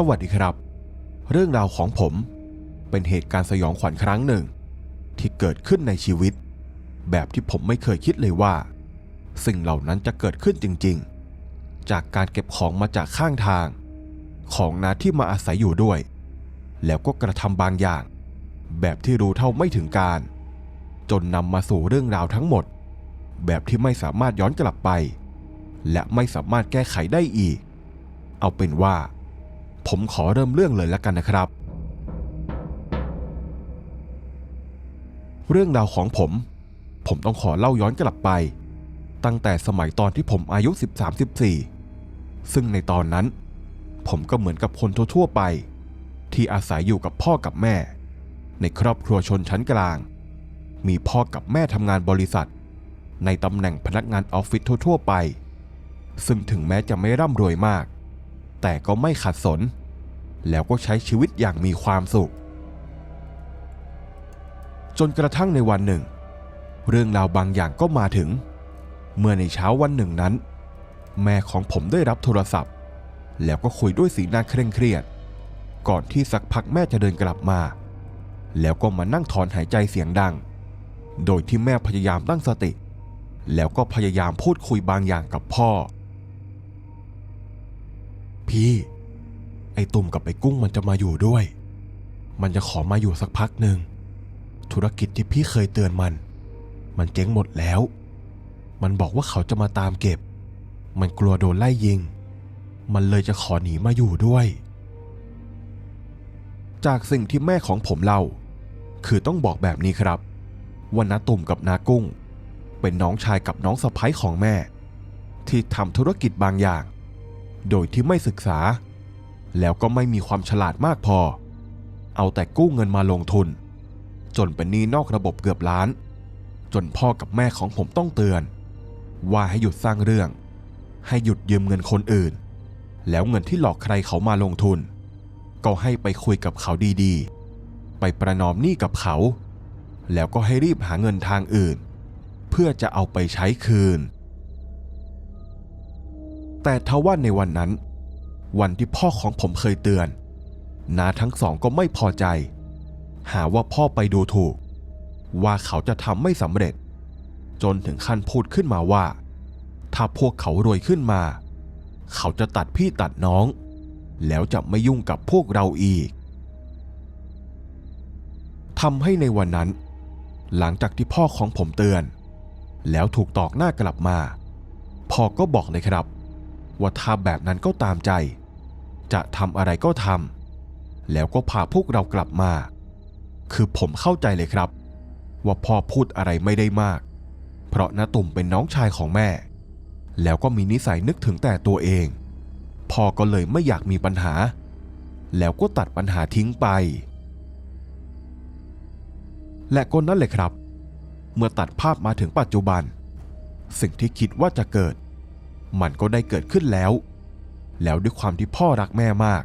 สวัสดีครับ เรื่องราวของผมเป็นเหตุการณ์สยองขวัญครั้งหนึ่ง ที่เกิดขึ้นในชีวิต แบบที่ผมไม่เคยคิดเลยว่า สิ่งเหล่านั้นจะเกิดขึ้นจริง ๆ จากการเก็บของมาจากข้างทาง ของนาที่มาอาศัยอยู่ด้วย แล้วก็กระทำบางอย่าง แบบที่รู้เท่าไม่ถึงการ จนนำมาสู่เรื่องราวทั้งหมด แบบที่ไม่สามารถย้อนกลับไป และไม่สามารถแก้ไขได้อีก เอาเป็นว่า ผมขอเริ่มเรื่องเลยแล้วกันนะครับ เรื่องราวของผม ผมต้องขอเล่าย้อนกลับไป ตั้งแต่สมัยตอนที่ผมอายุ 13-14 ซึ่งในตอนนั้น ผมก็เหมือนกับคนทั่วๆไป ที่อาศัยอยู่กับพ่อกับแม่ ในครอบครัวชนชั้นกลาง มีพ่อกับแม่ทำงานบริษัท ในตำแหน่งพนักงานออฟฟิศทั่วๆไป ซึ่งถึงแม้จะไม่ร่ำรวยมาก แต่ก็ไม่ขัดสน แล้วก็ใช้ชีวิตอย่างมีความสุข จนกระทั่งในวันหนึ่ง เรื่องราวบางอย่างก็มาถึง เมื่อในเช้าวันหนึ่งนั้น แม่ของผมได้รับโทรศัพท์ แล้วก็คุยด้วยสีหน้าเคร่งเครียด ก่อนที่สักพักแม่จะเดินกลับมา แล้วก็มานั่งถอนหายใจเสียงดัง โดยที่แม่พยายามตั้งสติ แล้วก็พยายามพูดคุยบางอย่างกับพ่อ พี่ ไอ้ตุ่มกับไอ้กุ้งมันจะมาอยู่ด้วย มันจะขอมาอยู่สักพักหนึ่ง ธุรกิจที่พี่เคยเตือนมัน มันเจ๊งหมดแล้ว มันบอกว่าเขาจะมาตามเก็บ มันกลัวโดนไล่ยิง มันเลยจะขอหนีมาอยู่ด้วย จากสิ่งที่แม่ของผมเล่า คือต้องบอกแบบนี้ครับว่านาตุ่มกับนากุ้ง เป็นน้องชายกับน้องสะพ้ยของแม่ ที่ทำธุรกิจบางอย่าง โดยที่ไม่ศึกษา แล้วก็ไม่มีความฉลาดมากพอ เอาแต่กู้เงินมาลงทุน จนเป็นหนี้นอกระบบเกือบล้าน จนพ่อกับแม่ของผมต้องเตือน ว่าให้หยุดสร้างเรื่อง ให้หยุดยืมเงินคนอื่น แล้วเงินที่หลอกใครเขามาลงทุน ก็ให้ไปคุยกับเขาดีๆ ไปประนอมหนี้กับเขา แล้วก็ให้รีบหาเงินทางอื่น เพื่อจะเอาไปใช้คืน แต่ทว่าในวันนั้น วันที่พ่อของผมเคยเตือนนาทั้งสองก็ไม่พอใจ หาว่าพ่อไปดูถูก ว่าเขาจะทำไม่สำเร็จ จนถึงขั้นพูดขึ้นมาว่า ถ้าพวกเขารวยขึ้นมา เขาจะตัดพี่ตัดน้อง แล้วจะไม่ยุ่งกับพวกเราอีกทำให้ในวันนั้น หลังจากที่พ่อของผมเตือน แล้วถูกตอกหน้ากลับมา พ่อก็บอกเลยครับ ว่าถ้าแบบนั้นก็ตามใจ จะทำอะไรก็ทำแล้วก็พาพวกเรากลับมา คือผมเข้าใจเลยครับ ว่าพ่อพูดอะไรไม่ได้มาก เพราะน้าตุ่มเป็นน้องชายของแม่ แล้วก็มีนิสัยนึกถึงแต่ตัวเอง พ่อก็เลยไม่อยากมีปัญหา แล้วก็ตัดปัญหาทิ้งไป และก็นั่นเลยครับ เมื่อตัดภาพมาถึงปัจจุบัน สิ่งที่คิดว่าจะเกิด มันก็ได้เกิดขึ้นแล้ว แล้วด้วยความที่พ่อรักแม่มาก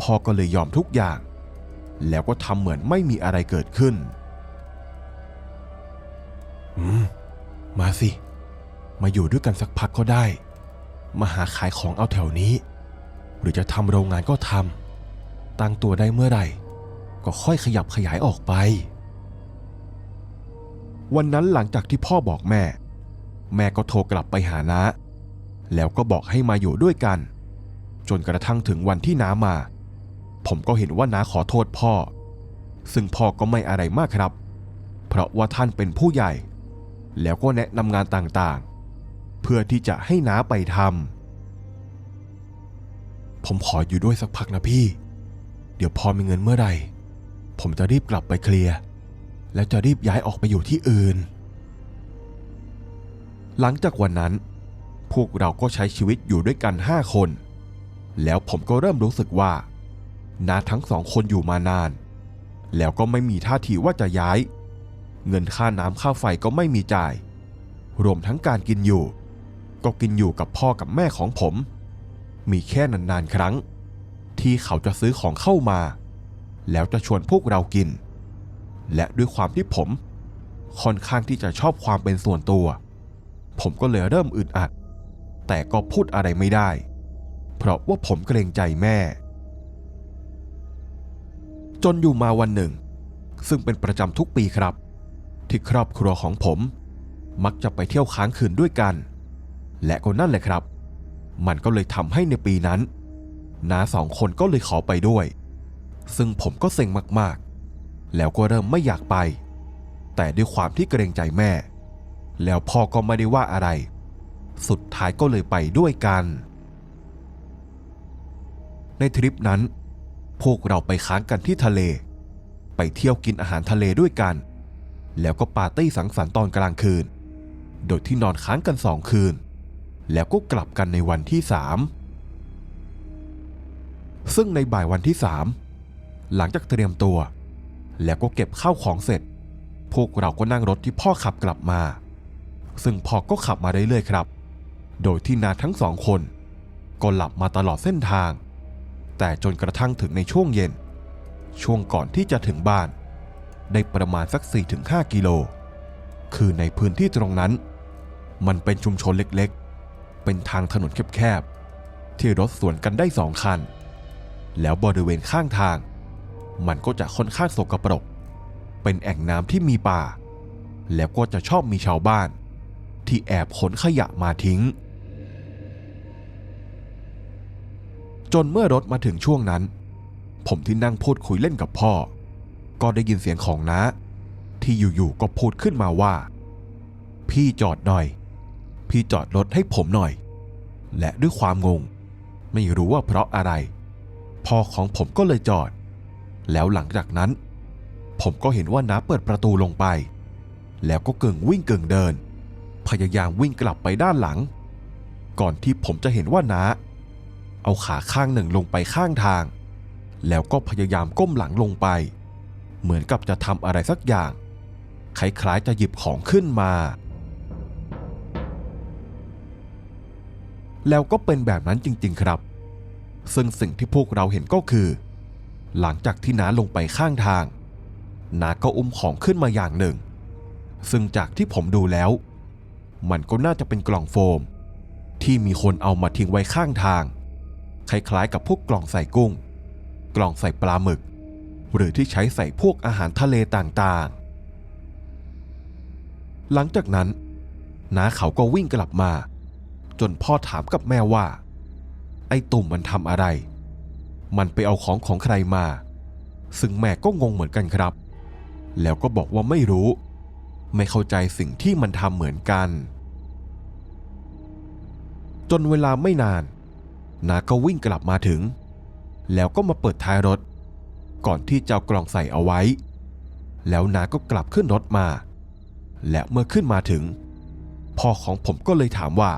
พ่อก็เลยยอมทุกอย่าง แล้วก็ทำเหมือนไม่มีอะไรเกิดขึ้น อืม มาสิ มาอยู่ด้วยกันสักพักก็ได้ มาหาขายของเอาแถวนี้ หรือจะทำโรงงานก็ทำ ตั้งตัวได้เมื่อไหร่ ก็ค่อยขยับขยายออกไป วันนั้นหลังจากที่พ่อบอกแม่ แม่ก็โทรกลับไปหาน้า แล้วก็บอกให้มาอยู่ด้วยกัน จนกระทั่งถึงวันที่น้ามา ผมก็เห็นว่าน้าขอโทษพ่อ ซึ่งพ่อก็ไม่อะไรมากครับ เพราะว่าท่านเป็นผู้ใหญ่ แล้วก็แนะนำงานต่างๆ เพื่อที่จะให้น้าไปทำผมขออยู่ด้วยสักพักนะพี่ เดี๋ยวพอมีเงินเมื่อไหร่ ผมจะรีบกลับไปเคลียร์แล้วจะรีบย้ายออกไปอยู่ที่อื่น หลังจากวันนั้น พวกเราก็ใช้ชีวิตอยู่ด้วยกันห้าคน แล้วผมก็เริ่มรู้สึกว่าน้าทั้งสองคนอยู่มานาน แล้วก็ไม่มีท่าทีว่าจะย้าย เงินค่าน้ำค่าไฟก็ไม่มีจ่าย รวมทั้งการกินอยู่ ก็กินอยู่กับพ่อกับแม่ของผม มีแค่นานๆครั้ง ที่เขาจะซื้อของเข้ามา แล้วจะชวนพวกเรากิน และด้วยความที่ผม ค่อนข้างที่จะชอบความเป็นส่วนตัว ผมก็เลยเริ่มอึดอัด แต่ก็พูดอะไรไม่ได้ เพราะว่าผมเกรงใจแม่ จนอยู่มาวันหนึ่ง ซึ่งเป็นประจำทุกปีครับ ที่ครอบครัวของผม มักจะไปเที่ยวค้างคืนด้วยกัน และก็นั่นแหละครับ มันก็เลยทำให้ในปีนั้นน้าสองคนก็เลยขอไปด้วย ซึ่งผมก็เซ็งมากๆ แล้วก็เริ่มไม่อยากไป แต่ด้วยความที่เกรงใจแม่ แล้วพ่อก็ไม่ได้ว่าอะไร สุดท้ายก็เลยไปด้วยกัน ในทริปนั้น พวกเราไปค้างกันที่ทะเล ไปเที่ยวกินอาหารทะเลด้วยกัน แล้วก็ปาร์ตี้สังสรรค์ตอนกลางคืน โดยที่นอนค้างกันสองคืน แล้วก็กลับกันในวันที่สามซึ่งในบ่ายวันที่สามหลังจากเตรียมตัว แล้วก็เก็บข้าวของเสร็จ พวกเราก็นั่งรถที่พ่อขับกลับมา ซึ่งพ่อก็ขับมาเรื่อยๆครับ โดยที่นาทั้งสองคน ก็หลับมาตลอดเส้นทาง แต่จนกระทั่งถึงในช่วงเย็น ช่วงก่อนที่จะถึงบ้าน ได้ประมาณสัก 4-5 กิโล คือในพื้นที่ตรงนั้น มันเป็นชุมชนเล็กๆ เป็นทางถนนแคบๆ ที่รถสวนกันได้สองคัน แล้วบริเวณข้างทาง มันก็จะค่อนข้างสกปรก เป็นแอ่งน้ำที่มีป่า แล้วก็จะชอบมีชาวบ้านที่แอบขนขยะมาทิ้ง จนเมื่อรถมาถึงช่วงนั้น ผมที่นั่งพูดคุยเล่นกับพ่อ ก็ได้ยินเสียงของน้าที่อยู่ๆก็พูดขึ้นมาว่า พี่จอดหน่อย พี่จอดรถให้ผมหน่อย และด้วยความงง ไม่รู้ว่าเพราะอะไร พ่อของผมก็เลยจอด แล้วหลังจากนั้น ผมก็เห็นว่าน้าเปิดประตูลงไป แล้วก็กึ่งวิ่งกึ่งเดิน พยายามวิ่งกลับไปด้านหลัง ก่อนที่ผมจะเห็นว่าน้า เอาขาข้างหนึ่งลงไปข้างทาง แล้วก็พยายามก้มหลังลงไป เหมือนกับจะทำอะไรสักอย่าง คล้ายๆจะหยิบของขึ้นมา แล้วก็เป็นแบบนั้นจริง ๆ ครับ ซึ่งสิ่งที่พวกเราเห็นก็คือ หลังจากที่น้าลงไปข้างทางน้าก็อุ้มของขึ้นมาอย่างหนึ่ง ซึ่งจากที่ผมดูแล้ว มันก็น่าจะเป็นกล่องโฟม ที่มีคนเอามาทิ้งไว้ข้างทาง คล้ายๆกับพวกกล่องใส่กุ้ง กล่องใส่ปลาหมึก หรือที่ใช้ใส่พวกอาหารทะเลต่างๆ หลังจากนั้นน้าเขาก็วิ่งกลับมา จนพ่อถามกับแม่ว่า ไอ้ตุ่มมันทำอะไร มันไปเอาของของใครมา ซึ่งแม่ก็งงเหมือนกันครับ แล้วก็บอกว่าไม่รู้ ไม่เข้าใจสิ่งที่มันทำเหมือนกัน จนเวลาไม่นาน นาก็วิ่งกลับมาถึง แล้วก็มาเปิดท้ายรถ ก่อนที่จะเอากล่องใส่เอาไว้ แล้วนาก็กลับขึ้นรถมา และเมื่อขึ้นมาถึง พ่อของผมก็เลยถามว่า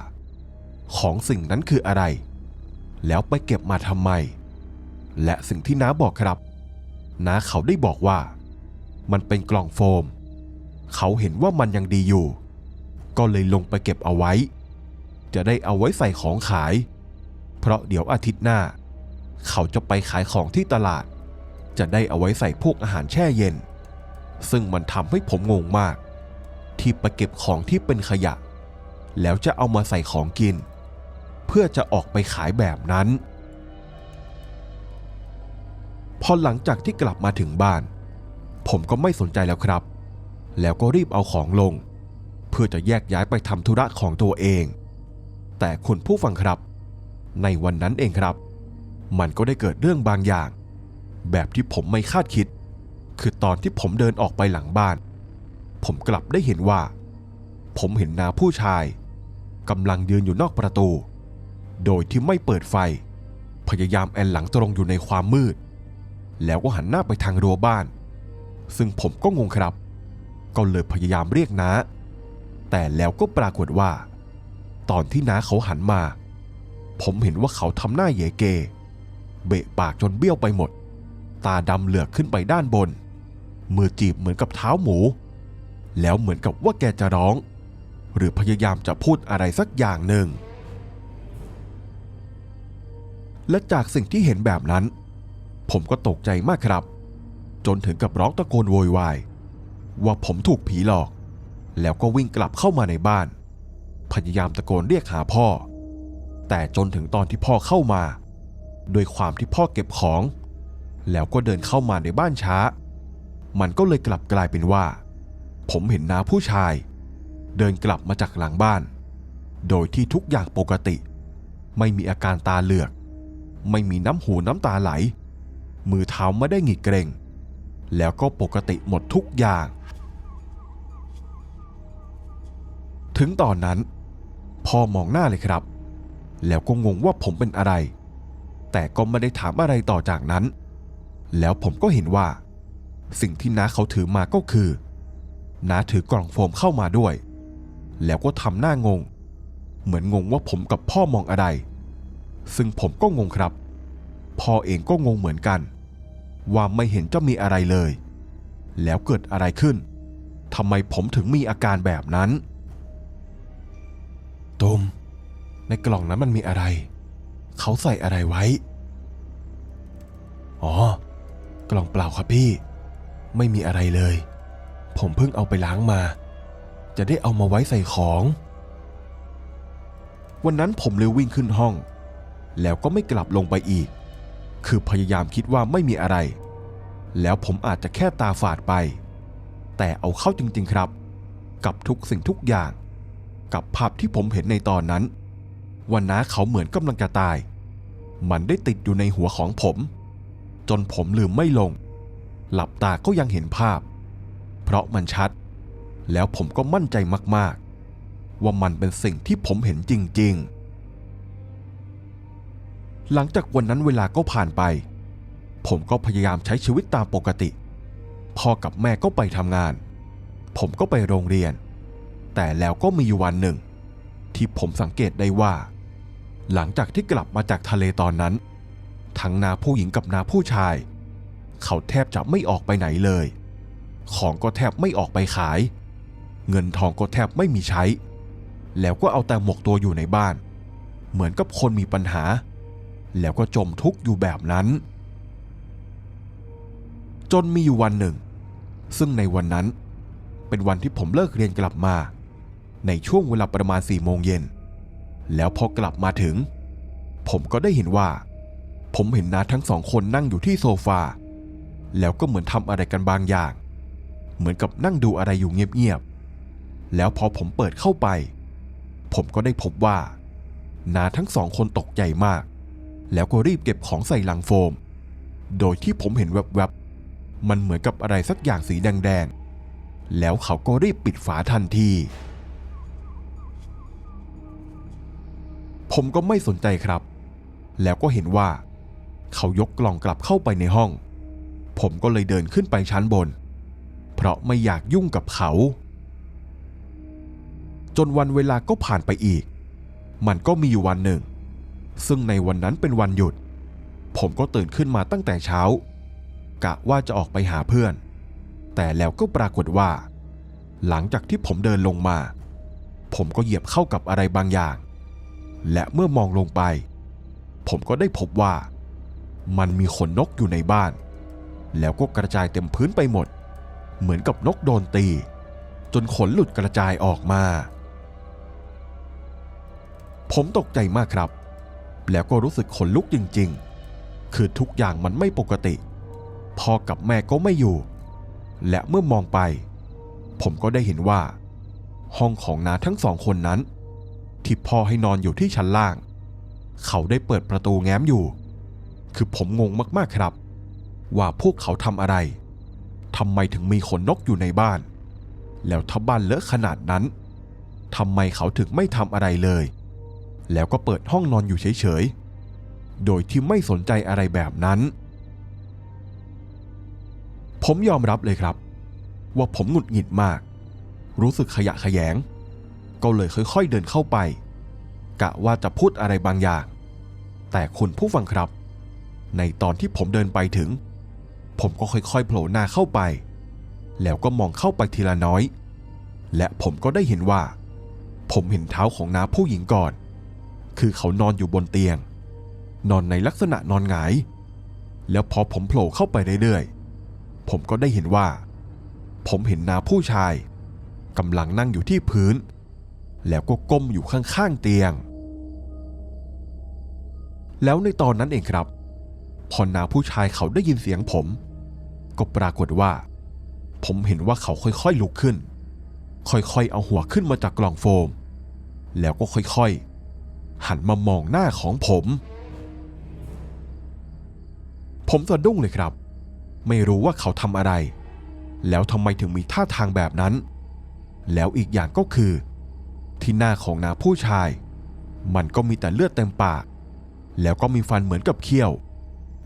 ของสิ่งนั้นคืออะไร แล้วไปเก็บมาทำไม และสิ่งที่น้าบอกครับ น้าเขาได้บอกว่า มันเป็นกล่องโฟม เขาเห็นว่ามันยังดีอยู่ ก็เลยลงไปเก็บเอาไว้ จะได้เอาไว้ใส่ของขาย เพราะเดี๋ยวอาทิตย์หน้า เขาจะไปขายของที่ตลาด จะได้เอาไว้ใส่พวกอาหารแช่เย็น ซึ่งมันทำให้ผมงงมาก ที่ไปเก็บของที่เป็นขยะ แล้วจะเอามาใส่ของกิน เพื่อจะออกไปขายแบบนั้นพอหลังจากที่กลับมาถึงบ้าน ผมก็ไม่สนใจแล้วครับ แล้วก็รีบเอาของลง เพื่อจะแยกย้ายไปทำธุระของตัวเอง แต่คุณผู้ฟังครับ ในวันนั้นเองครับ มันก็ได้เกิดเรื่องบางอย่าง แบบที่ผมไม่คาดคิด คือตอนที่ผมเดินออกไปหลังบ้าน ผมกลับได้เห็นว่า ผมเห็นนาผู้ชายกำลังยืนอยู่นอกประตู โดยที่ไม่เปิดไฟ พยายามแอนหลังตรงอยู่ในความมืด แล้วก็หันหน้าไปทางรั้วบ้าน ซึ่งผมก็งงครับ ก็เลยพยายามเรียกน้าแต่แล้วก็ปรากฏว่า ตอนที่น้าเขาหันมา ผมเห็นว่าเขาทำหน้าเยเก เบะปากจนเบี้ยวไปหมด ตาดำเหลือกขึ้นไปด้านบน มือจีบเหมือนกับเท้าหมู แล้วเหมือนกับว่าแกจะร้อง หรือพยายามจะพูดอะไรสักอย่างหนึ่ง และจากสิ่งที่เห็นแบบนั้น ผมก็ตกใจมากครับ จนถึงกับร้องตะโกนโวยวาย ว่าผมถูกผีหลอก แล้วก็วิ่งกลับเข้ามาในบ้าน พยายามตะโกนเรียกหาพ่อ แต่จนถึงตอนที่พ่อเข้ามา โดยความที่พ่อเก็บของ แล้วก็เดินเข้ามาในบ้านช้า มันก็เลยกลับกลายเป็นว่า ผมเห็นน้าผู้ชาย เดินกลับมาจากหลังบ้าน โดยที่ทุกอย่างปกติ ไม่มีอาการตาเหลือก ไม่มีน้ำหูน้ำตาไหล มือเท้าไม่ได้หงิกเกรง แล้วก็ปกติหมดทุกอย่าง ถึงตอนนั้นพ่อมองหน้าเลยครับ แล้วก็งงว่าผมเป็นอะไร แต่ก็ไม่ได้ถามอะไรต่อจากนั้น แล้วผมก็เห็นว่า สิ่งที่น้าเขาถือมาก็คือน้าถือกล่องโฟมเข้ามาด้วย แล้วก็ทำหน้างง เหมือนงงว่าผมกับพ่อมองอะไร ซึ่งผมก็งงครับ พ่อเองก็งงเหมือนกัน ว่าไม่เห็นจะมีอะไรเลย แล้วเกิดอะไรขึ้นทำไมผมถึงมีอาการแบบนั้น ตุม ในกล่องนั้นมันมีอะไร เขาใส่อะไรไว้ อ๋อ กล่องเปล่าครับพี่ ไม่มีอะไรเลย ผมเพิ่งเอาไปล้างมา จะได้เอามาไว้ใส่ของ วันนั้นผมเลยวิ่งขึ้นห้อง แล้วก็ไม่กลับลงไปอีก คือพยายามคิดว่าไม่มีอะไร แล้วผมอาจจะแค่ตาฝาดไป แต่เอาเข้าจริง ๆ ครับ กับทุกสิ่งทุกอย่างกับภาพที่ผมเห็นในตอนนั้น วันน้าเขาเหมือนกำลังจะตาย มันได้ติดอยู่ในหัวของผม จนผมลืมไม่ลง หลับตาก็ยังเห็นภาพ เพราะมันชัด แล้วผมก็มั่นใจมากๆ ว่ามันเป็นสิ่งที่ผมเห็นจริง ๆ หลังจากวันนั้นเวลาก็ผ่านไป ผมก็พยายามใช้ชีวิตตามปกติ พ่อกับแม่ก็ไปทำงาน ผมก็ไปโรงเรียน แต่แล้วก็มีวันหนึ่งที่ผมสังเกตได้ว่า หลังจากที่กลับมาจากทะเลตอนนั้น ทั้งนาผู้หญิงกับนาผู้ชาย เขาแทบจะไม่ออกไปไหนเลย ของก็แทบไม่ออกไปขาย เงินทองก็แทบไม่มีใช้ แล้วก็เอาแต่หมกตัวอยู่ในบ้าน เหมือนกับคนมีปัญหา แล้วก็จมทุกข์อยู่แบบนั้น จนมีอยู่วันหนึ่ง ซึ่งในวันนั้น เป็นวันที่ผมเลิกเรียนกลับมา ในช่วงเวลาประมาณสี่โมงเย็น แล้วพอกลับมาถึง ผมก็ได้เห็นว่า ผมเห็นน้าทั้งสองคนนั่งอยู่ที่โซฟา แล้วก็เหมือนทำอะไรกันบางอย่าง เหมือนกับนั่งดูอะไรอยู่เงียบๆ แล้วพอผมเปิดเข้าไป ผมก็ได้พบว่าน้าทั้งสองคนตกใจมาก แล้วก็รีบเก็บของใส่ลังโฟม โดยที่ผมเห็นแวบๆ มันเหมือนกับอะไรสักอย่างสีแดงๆ แล้วเขาก็รีบปิดฝาทันที ผมก็ไม่สนใจครับ แล้วก็เห็นว่า เขายกกล่องกลับเข้าไปในห้อง ผมก็เลยเดินขึ้นไปชั้นบน เพราะไม่อยากยุ่งกับเขา จนวันเวลาก็ผ่านไปอีก มันก็มีอยู่วันหนึ่ง ซึ่งในวันนั้นเป็นวันหยุด ผมก็ตื่นขึ้นมาตั้งแต่เช้า กะว่าจะออกไปหาเพื่อน แต่แล้วก็ปรากฏว่า หลังจากที่ผมเดินลงมา ผมก็เหยียบเข้ากับอะไรบางอย่าง และเมื่อมองลงไป ผมก็ได้พบว่า มันมีขนนกอยู่ในบ้าน แล้วก็กระจายเต็มพื้นไปหมด เหมือนกับนกโดนตี จนขนหลุดกระจายออกมา ผมตกใจมากครับ แล้วก็รู้สึกขนลุกจริง ๆ คือทุกอย่างมันไม่ปกติ พ่อกับแม่ก็ไม่อยู่ และเมื่อมองไป ผมก็ได้เห็นว่า ห้องของนาทั้งสองคนนั้น ที่พ่อให้นอนอยู่ที่ชั้นล่าง เขาได้เปิดประตูแง้มอยู่ คือผมงงมากๆครับ ว่าพวกเขาทำอะไรทำไมถึงมีขนนกอยู่ในบ้าน แล้วถ้าบ้านเลอะขนาดนั้นทำไมเขาถึงไม่ทำอะไรเลย แล้วก็เปิดห้องนอนอยู่เฉยๆ โดยที่ไม่สนใจอะไรแบบนั้น ผมยอมรับเลยครับ ว่าผมหงุดหงิดมาก รู้สึกขยะแขยง ก็เลยค่อยๆเดินเข้าไป กะว่าจะพูดอะไรบางอย่าง แต่คุณผู้ฟังครับ ในตอนที่ผมเดินไปถึง ผมก็ค่อยๆโผล่หน้าเข้าไป แล้วก็มองเข้าไปทีละน้อย และผมก็ได้เห็นว่า ผมเห็นเท้าของน้าผู้หญิงก่อน คือเขานอนอยู่บนเตียง นอนในลักษณะนอนหงาย แล้วพอผมโผล่เข้าไปเรื่อยๆผมก็ได้เห็นว่า ผมเห็นน้าผู้ชายกำลังนั่งอยู่ที่พื้น แล้วก็ก้มอยู่ข้างๆเตียง แล้วในตอนนั้นเองครับ พอนาผู้ชายเขาได้ยินเสียงผม ก็ปรากฏว่า ผมเห็นว่าเขาค่อยๆลุกขึ้น ค่อยๆเอาหัวขึ้นมาจากกล่องโฟม แล้วก็ค่อยๆ หันมามองหน้าของผม ผมสะดุ้งเลยครับ ไม่รู้ว่าเขาทำอะไร แล้วทำไมถึงมีท่าทางแบบนั้น แล้วอีกอย่างก็คือ ที่หน้าของนาผู้ชาย มันก็มีแต่เลือดเต็มปาก แล้วก็มีฟันเหมือนกับเขี้ยว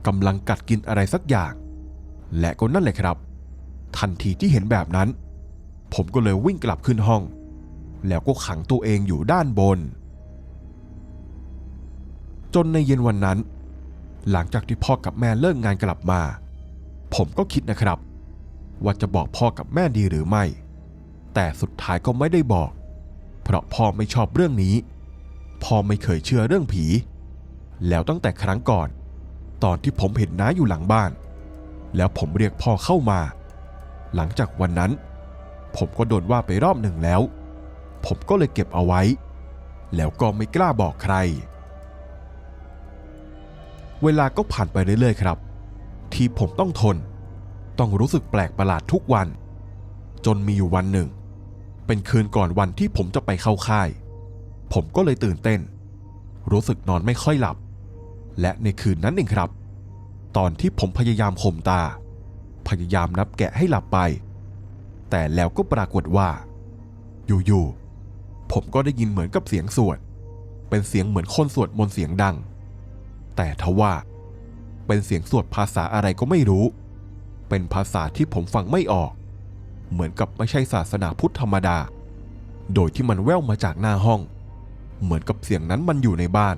กำลังกัดกินอะไรสักอย่าง และก็นั่นแหละครับ ทันทีที่เห็นแบบนั้น ผมก็เลยวิ่งกลับขึ้นห้อง แล้วก็ขังตัวเองอยู่ด้านบน จนในเย็นวันนั้น หลังจากที่พ่อกับแม่เลิกงานกลับมา ผมก็คิดนะครับ ว่าจะบอกพ่อกับแม่ดีหรือไม่ แต่สุดท้ายก็ไม่ได้บอก เพราะพ่อไม่ชอบเรื่องนี้ พ่อไม่เคยเชื่อเรื่องผี แล้วตั้งแต่ครั้งก่อน ตอนที่ผมเห็นน้าอยู่หลังบ้าน แล้วผมเรียกพ่อเข้ามา หลังจากวันนั้น ผมก็โดนว่าไปรอบหนึ่งแล้ว ผมก็เลยเก็บเอาไว้ แล้วก็ไม่กล้าบอกใคร เวลาก็ผ่านไปเรื่อยๆครับ ที่ผมต้องทน ต้องรู้สึกแปลกประหลาดทุกวัน จนมีอยู่วันหนึ่ง เป็นคืนก่อนวันที่ผมจะไปเข้าค่าย ผมก็เลยตื่นเต้น รู้สึกนอนไม่ค่อยหลับ และในคืนนั้นเองครับ ตอนที่ผมพยายามข่มตา พยายามนับแกะให้หลับไป แต่แล้วก็ปรากฏว่า อยู่ๆผมก็ได้ยินเหมือนกับเสียงสวด เป็นเสียงเหมือนคนสวดมนต์เสียงดัง แต่ทว่า เป็นเสียงสวดภาษาอะไรก็ไม่รู้ เป็นภาษาที่ผมฟังไม่ออก เหมือนกับไม่ใช่ศาสนาพุทธธรรมดา โดยที่มันแว่วมาจากหน้าห้อง เหมือนกับเสียงนั้นมันอยู่ในบ้าน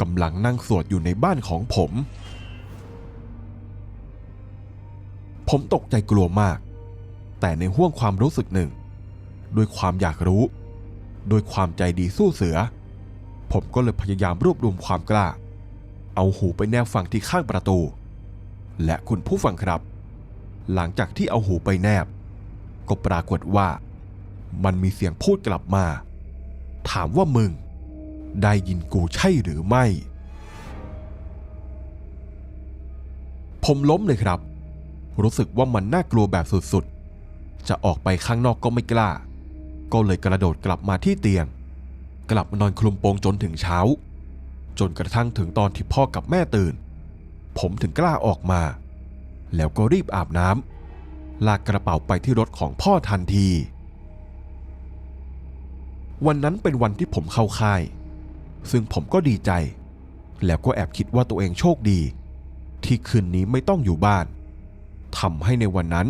กำลังนั่งสวดอยู่ในบ้านของผม ผมตกใจกลัวมาก แต่ในห้วงความรู้สึกหนึ่งด้วยความอยากรู้ด้วยความใจดีสู้เสือ ผมก็เลยพยายามรวบรวมความกล้า เอาหูไปแนบฟังที่ข้างประตู และคุณผู้ฟังครับ หลังจากที่เอาหูไปแนบ ก็ปรากฏว่า มันมีเสียงพูดกลับมา ถามว่ามึง ได้ยินกูใช่หรือไม่ ผมล้มเลยครับ รู้สึกว่ามันน่ากลัวแบบสุดๆ จะออกไปข้างนอกก็ไม่กล้า ก็เลยกระโดดกลับมาที่เตียง กลับมานอนคลุมโปงจนถึงเช้า จนกระทั่งถึงตอนที่พ่อกับแม่ตื่น ผมถึงกล้าออกมา แล้วก็รีบอาบน้ำ ลากกระเป๋าไปที่รถของพ่อทันที วันนั้นเป็นวันที่ผมเข้าค่าย ซึ่งผมก็ดีใจ แล้วก็แอบคิดว่าตัวเองโชคดี ที่คืนนี้ไม่ต้องอยู่บ้านทำให้ในวันนั้น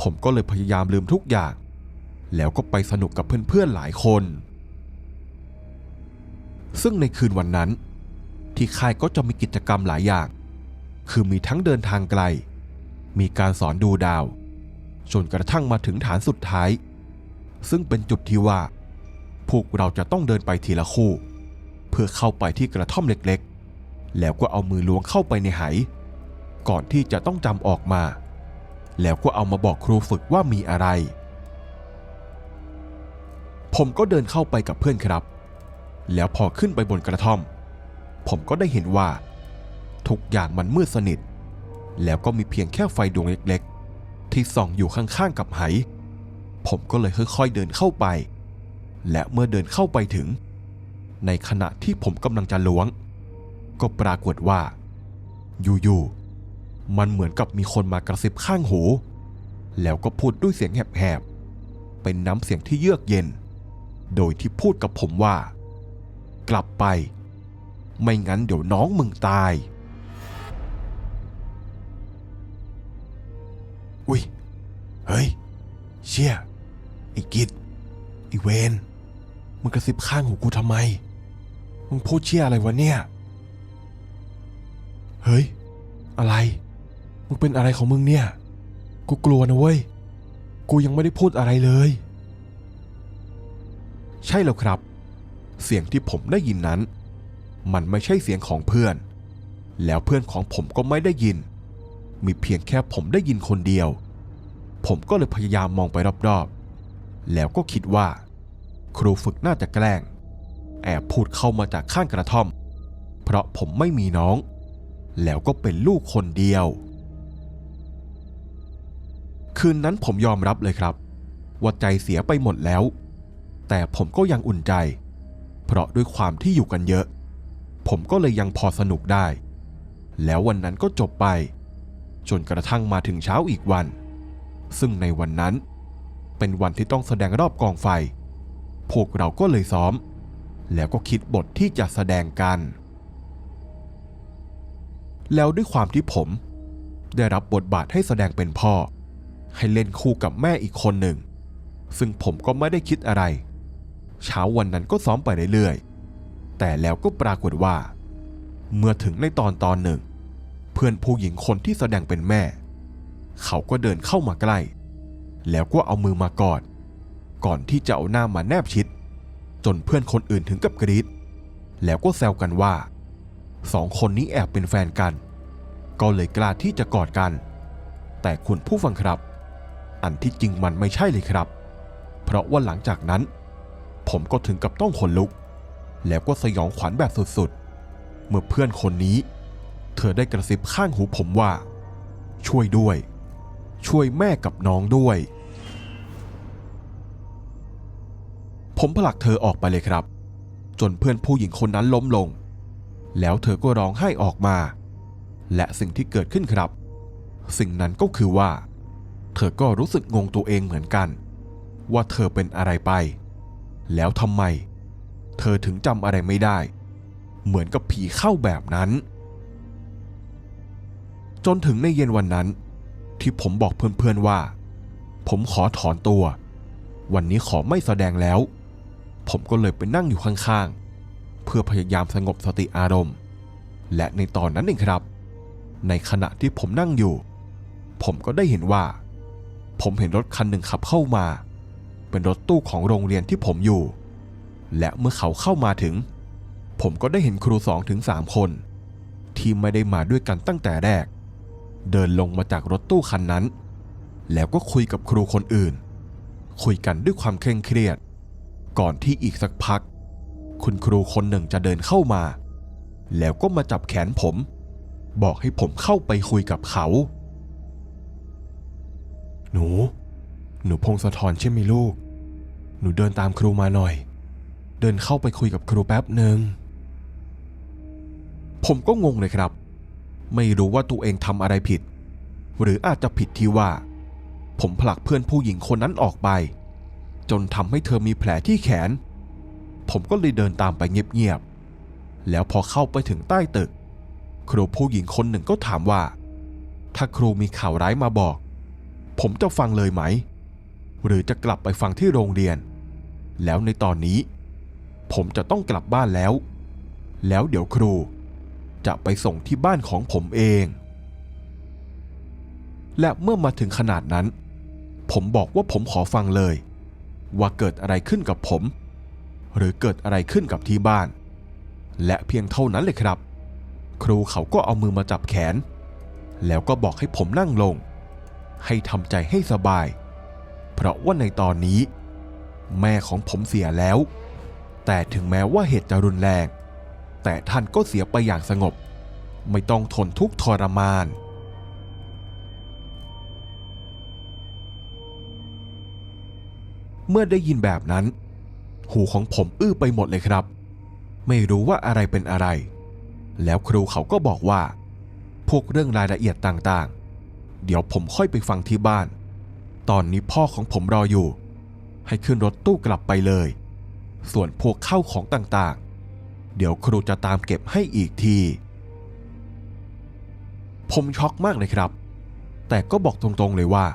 ผมก็เลยพยายามลืมทุกอย่าง แล้วก็ไปสนุกกับเพื่อนๆหลายคน ซึ่งในคืนวันนั้น ที่ค่ายก็จะมีกิจกรรมหลายอย่าง คือมีทั้งเดินทางไกล มีการสอนดูดาวจนกระทั่งมาถึงฐานสุดท้าย ซึ่งเป็นจุดที่ว่า พวกเราจะต้องเดินไปทีละคู่ เพื่อเข้าไปที่กระท่อมเล็กๆ แล้วก็เอามือล้วงเข้าไปในไหก่อนที่จะต้องจำออกมา แล้วก็เอามาบอกครูฝึกว่ามีอะไร ผมก็เดินเข้าไปกับเพื่อนครับ แล้วพอขึ้นไปบนกระท่อม ผมก็ได้เห็นว่า ทุกอย่างมันมืดสนิท แล้วก็มีเพียงแค่ไฟดวงเล็กๆ ที่ส่องอยู่ข้างๆกับไห ผมก็เลยค่อยๆเดินเข้าไป และเมื่อเดินเข้าไปถึง ในขณะที่ผมกำลังจะล้วง ก็ปรากฏว่า อยู่ๆ มันเหมือนกับมีคนมากระซิบข้างหู แล้วก็พูดด้วยเสียงแหบๆ เป็นน้ำเสียงที่เยือกเย็น โดยที่พูดกับผมว่า กลับไป ไม่งั้นเดี๋ยวน้องมึงตาย อุ้ย เฮ้ย เชี่ยไอ้กิดไอ้เวนมึงกระซิบข้างหูกูทำไม มึงพูดเชี่ยอะไรวะเนี่ย เฮ้ย อะไร มึงเป็นอะไรของมึงเนี่ย กูกลัวนะเว้ย กูยังไม่ได้พูดอะไรเลย ใช่แล้วครับ เสียงที่ผมได้ยินนั้น มันไม่ใช่เสียงของเพื่อน แล้วเพื่อนของผมก็ไม่ได้ยิน มีเพียงแค่ผมได้ยินคนเดียว ผมก็เลยพยายามมองไปรอบๆ แล้วก็คิดว่า ครูฝึกน่าจะแกล้ง แอบพูดเข้ามาจากข้างกระท่อม เพราะผมไม่มีน้อง แล้วก็เป็นลูกคนเดียว คืนนั้นผมยอมรับเลยครับ ว่าใจเสียไปหมดแล้ว แต่ผมก็ยังอุ่นใจ เพราะด้วยความที่อยู่กันเยอะ ผมก็เลยยังพอสนุกได้ แล้ววันนั้นก็จบไป จนกระทั่งมาถึงเช้าอีกวัน ซึ่งในวันนั้น เป็นวันที่ต้องแสดงรอบกองไฟ พวกเราก็เลยซ้อม แล้วก็คิดบทที่จะแสดงกัน แล้วด้วยความที่ผม ได้รับบทบาทให้แสดงเป็นพ่อ ให้เล่นคู่กับแม่อีกคนหนึ่ง ซึ่งผมก็ไม่ได้คิดอะไร เช้าวันนั้นก็ซ้อมไปเรื่อยๆแต่แล้วก็ปรากฏว่า เมื่อถึงในตอนตอนหนึ่ง เพื่อนผู้หญิงคนที่แสดงเป็นแม่ เขาก็เดินเข้ามาใกล้ แล้วก็เอามือมากอด ก่อนที่จะเอาหน้ามาแนบชิด จนเพื่อนคนอื่นถึงกับกรีดแล้วก็แซวกันว่าสองคนนี้แอบเป็นแฟนกัน ก็เลยกล้าที่จะกอดกัน แต่คุณผู้ฟังครับ อันที่จริงมันไม่ใช่เลยครับ เพราะว่าหลังจากนั้น ผมก็ถึงกับต้องขนลุก แล้วก็สยองขวัญแบบสุดๆ เมื่อเพื่อนคนนี้ เธอได้กระซิบข้างหูผมว่า ช่วยด้วย ช่วยแม่กับน้องด้วย ผมผลักเธอออกไปเลยครับ จนเพื่อนผู้หญิงคนนั้นล้มลง แล้วเธอก็ร้องไห้ออกมา และสิ่งที่เกิดขึ้นครับ สิ่งนั้นก็คือว่า เธอก็รู้สึกงงตัวเองเหมือนกัน ว่าเธอเป็นอะไรไป แล้วทำไม เธอถึงจำอะไรไม่ได้ เหมือนกับผีเข้าแบบนั้น จนถึงในเย็นวันนั้น ที่ผมบอกเพื่อนๆว่า ผมขอถอนตัว วันนี้ขอไม่แสดงแล้ว ผมก็เลยไปนั่งอยู่ข้างๆ เพื่อพยายามสงบสติอารมณ์ และในตอนนั้นเองครับ ในขณะที่ผมนั่งอยู่ ผมก็ได้เห็นว่า ผมเห็นรถคันหนึ่งขับเข้ามา เป็นรถตู้ของโรงเรียนที่ผมอยู่ และเมื่อเขาเข้ามาถึง ผมก็ได้เห็นครูสองถึงสามคนที่ไม่ได้มาด้วยกันตั้งแต่แรก เดินลงมาจากรถตู้คันนั้น แล้วก็คุยกับครูคนอื่น คุยกันด้วยความเคร่งเครียด ก่อนที่อีกสักพัก คุณครูคนหนึ่งจะเดินเข้ามา แล้วก็มาจับแขนผม บอกให้ผมเข้าไปคุยกับเขา หนู หนูพงศธรใช่ไหมลูก หนูเดินตามครูมาหน่อย เดินเข้าไปคุยกับครูแป๊บหนึ่งผมก็งงเลยครับ ไม่รู้ว่าตัวเองทำอะไรผิด หรืออาจจะผิดที่ว่า ผมผลักเพื่อนผู้หญิงคนนั้นออกไป จนทำให้เธอมีแผลที่แขน ผมก็เลยเดินตามไปเงียบๆแล้วพอเข้าไปถึงใต้ตึก ครูผู้หญิงคนหนึ่งก็ถามว่า ถ้าครูมีข่าวร้ายมาบอก ผมจะฟังเลยไหม หรือจะกลับไปฟังที่โรงเรียน แล้วในตอนนี้ ผมจะต้องกลับบ้านแล้ว แล้วเดี๋ยวครู จะไปส่งที่บ้านของผมเอง และเมื่อมาถึงขนาดนั้น ผมบอกว่าผมขอฟังเลย ว่าเกิดอะไรขึ้นกับผม หรือเกิดอะไรขึ้นกับที่บ้าน และเพียงเท่านั้นเลยครับ ครูเขาก็เอามือมาจับแขน แล้วก็บอกให้ผมนั่งลง ให้ทำใจให้สบาย เพราะว่าในตอนนี้ แม่ของผมเสียแล้ว แต่ถึงแม้ว่าเหตุจะรุนแรง แต่ท่านก็เสียไปอย่างสงบ ไม่ต้องทนทุกข์ทรมาน เมื่อได้ยินแบบนั้น หูของผมอื้อไปหมดเลยครับ ไม่รู้ว่าอะไรเป็นอะไร แล้วครูเขาก็บอกว่า พวกเรื่องรายละเอียดต่างๆ เดี๋ยวผมค่อยไปฟังที่บ้าน ตอนนี้พ่อของผมรออยู่ ให้ขึ้นรถตู้กลับไปเลย ส่วนพวกเข้าของต่างๆ เดี๋ยวครูจะตามเก็บให้อีกที ผมช็อกมากเลยครับ แต่ก็บอกตรงๆเลยว่า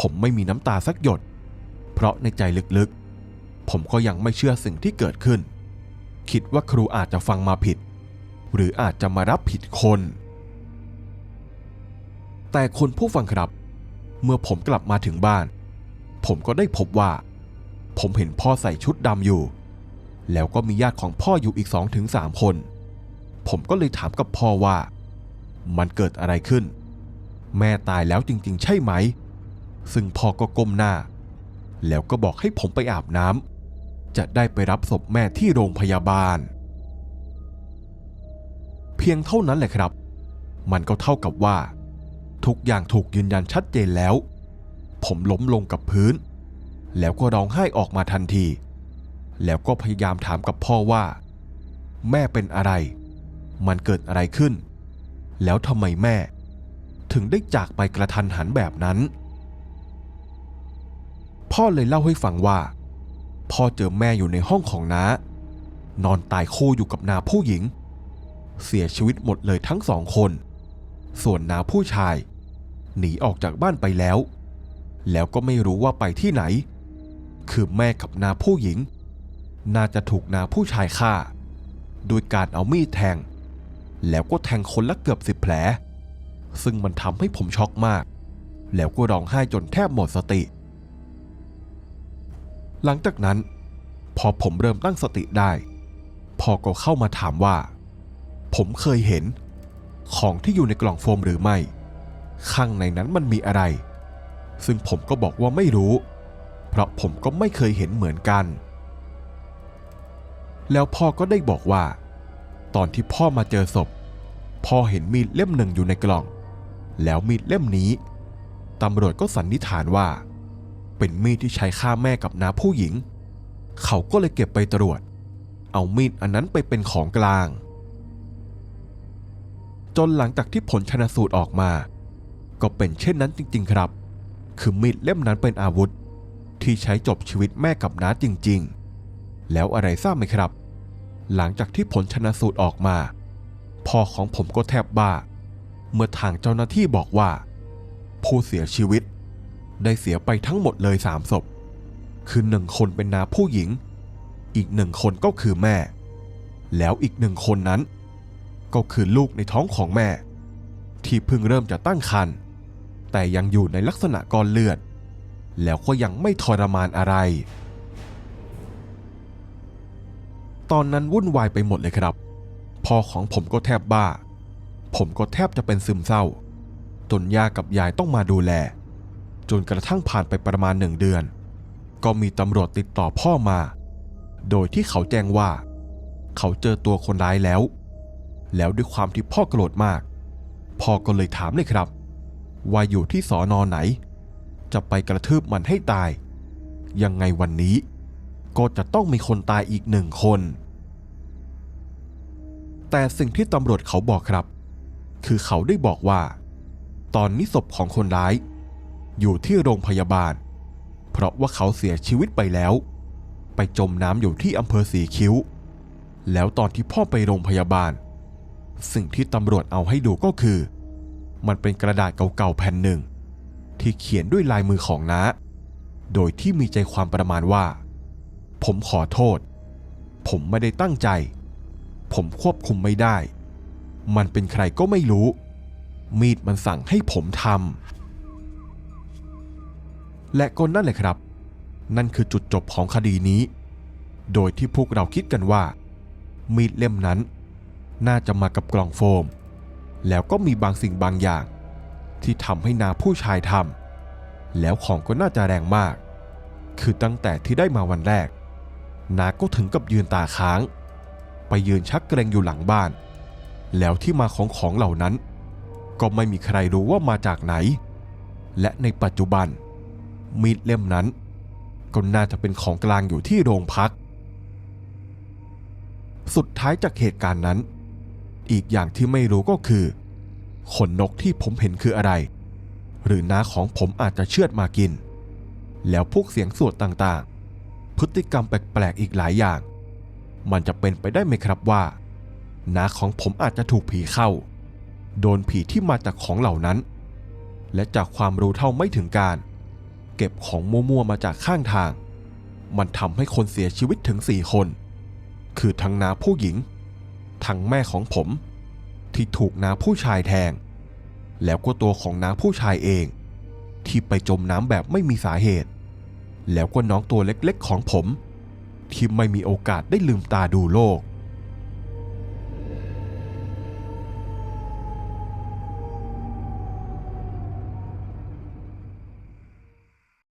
ผมไม่มีน้ำตาสักหยด เพราะในใจลึกๆ ผมก็ยังไม่เชื่อสิ่งที่เกิดขึ้น คิดว่าครูอาจจะฟังมาผิด หรืออาจจะมารับผิดคน แต่คุณผู้ฟังครับ เมื่อผมกลับมาถึงบ้าน ผมก็ได้พบว่า ผมเห็นพ่อใส่ชุดดำอยู่ แล้วก็มีญาติของพ่ออยู่อีกสองถึงสามคน ผมก็เลยถามกับพ่อว่า มันเกิดอะไรขึ้น แม่ตายแล้วจริง ๆ ใช่ไหม ซึ่งพ่อก็ก้มหน้า แล้วก็บอกให้ผมไปอาบน้ำจะได้ไปรับศพแม่ที่โรงพยาบาล เพียงเท่านั้นแหละครับ มันก็เท่ากับว่า ทุกอย่างถูกยืนยันชัดเจนแล้ว ผมล้มลงกับพื้น แล้วก็ร้องไห้ออกมาทันที แล้วก็พยายามถามกับพ่อว่า แม่เป็นอะไร มันเกิดอะไรขึ้น แล้วทำไมแม่ ถึงได้จากไปกระทันหันแบบนั้น พ่อเลยเล่าให้ฟังว่า พ่อเจอแม่อยู่ในห้องของน้า นอนตายโคอยู่กับนาผู้หญิง เสียชีวิตหมดเลยทั้งสองคน ส่วนนาผู้ชาย หนีออกจากบ้านไปแล้ว แล้วก็ไม่รู้ว่าไปที่ไหน คือแม่กับนาผู้หญิง น่าจะถูกนาผู้ชายฆ่า โดยการเอามีดแทง แล้วก็แทงคนละเกือบสิบแผล ซึ่งมันทำให้ผมช็อกมาก แล้วก็ร้องไห้จนแทบหมดสติ หลังจากนั้น พอผมเริ่มตั้งสติได้พ่อก็เข้ามาถามว่า ผมเคยเห็น ของที่อยู่ในกล่องโฟมหรือไม่ ข้างในนั้นมันมีอะไร ซึ่งผมก็บอกว่าไม่รู้ เพราะผมก็ไม่เคยเห็นเหมือนกัน แล้วพ่อก็ได้บอกว่า ตอนที่พ่อมาเจอศพ พ่อเห็นมีดเล่มหนึ่งอยู่ในกล่อง แล้วมีดเล่มนี้ตำรวจก็สันนิษฐานว่า เป็นมีดที่ใช้ฆ่าแม่กับน้าผู้หญิง เขาก็เลยเก็บไปตรวจ เอามีดอันนั้นไปเป็นของกลาง จนหลังจากที่ผลชนะสูตรออกมา ก็เป็นเช่นนั้นจริง ๆ ครับ คือมีดเล่มนั้นเป็นอาวุธ ที่ใช้จบชีวิตแม่กับน้าจริง ๆ แล้วอะไรทราบไหมครับ หลังจากที่ผลชนะสูตรออกมา พ่อของผมก็แทบบ้า เมื่อทางเจ้าหน้าที่บอกว่า ผู้เสียชีวิต ได้เสียไปทั้งหมดเลยสามศพ คือหนึ่งคนเป็นนาผู้หญิง อีกหนึ่งคนก็คือแม่ แล้วอีกหนึ่งคนนั้น ก็คือลูกในท้องของแม่ ที่เพิ่งเริ่มจะตั้งครรภ์แต่ยังอยู่ในลักษณะก้อนเลือด แล้วก็ยังไม่ทรมานอะไร ตอนนั้นวุ่นวายไปหมดเลยครับ พ่อของผมก็แทบบ้า ผมก็แทบจะเป็นซึมเศร้า จนย่ากับยายต้องมาดูแล จนกระทั่งผ่านไปประมาณหนึ่งเดือน ก็มีตำรวจติดต่อพ่อมา โดยที่เขาแจ้งว่า เขาเจอตัวคนร้ายแล้ว แล้วด้วยความที่พ่อโกรธมาก พ่อก็เลยถามเลยครับ ว่าอยู่ที่สอนอไหน จะไปกระทืบมันให้ตาย ยังไงวันนี้ ก็จะต้องมีคนตายอีกหนึ่งคน แต่สิ่งที่ตำรวจเขาบอกครับ คือเขาได้บอกว่า ตอนนี้ศพของคนร้าย อยู่ที่โรงพยาบาล เพราะว่าเขาเสียชีวิตไปแล้ว ไปจมน้ำอยู่ที่อำเภอสีคิ้ว แล้วตอนที่พ่อไปโรงพยาบาล สิ่งที่ตำรวจเอาให้ดูก็คือ มันเป็นกระดาษเก่าๆแผ่นหนึ่ง ที่เขียนด้วยลายมือของน้าโดยที่มีใจความประมาณว่า ผมขอโทษ ผมไม่ได้ตั้งใจ ผมควบคุมไม่ได้ มันเป็นใครก็ไม่รู้ มีดมันสั่งให้ผมทำ และก็นั่นแหละครับ นั่นคือจุดจบของคดีนี้ โดยที่พวกเราคิดกันว่า มีดเล่มนั้น น่าจะมากับกล่องโฟม แล้วก็มีบางสิ่งบางอย่าง ที่ทำให้นาผู้ชายทำแล้วของก็น่าจะแรงมาก คือตั้งแต่ที่ได้มาวันแรก นาก็ถึงกับยืนตาค้าง ไปยืนชักเกรงอยู่หลังบ้าน แล้วที่มาของของเหล่านั้น ก็ไม่มีใครรู้ว่ามาจากไหน และในปัจจุบัน มีดเล่มนั้น ก็น่าจะเป็นของกลางอยู่ที่โรงพัก สุดท้ายจากเหตุการณ์นั้น อีกอย่างที่ไม่รู้ก็คือ ขนนกที่ผมเห็นคืออะไร หรือน้าของผมอาจจะเชือดมากิน แล้วพวกเสียงสวดต่างๆ พฤติกรรมแปลกๆอีกหลายอย่าง มันจะเป็นไปได้ไหมครับว่าน้าของผมอาจจะถูกผีเข้า โดนผีที่มาจากของเหล่านั้น และจากความรู้เท่าไม่ถึงการ เก็บของมั่วๆมาจากข้างทาง มันทำให้คนเสียชีวิตถึงสี่คน คือทั้งนาผู้หญิง ทั้งแม่ของผม ที่ถูกนาผู้ชายแทง แล้วก็ตัวของนาผู้ชายเอง ที่ไปจมน้ำแบบไม่มีสาเหตุ แล้วก็น้องตัวเล็กๆของผม ที่ไม่มีโอกาสได้ลืมตาดูโลก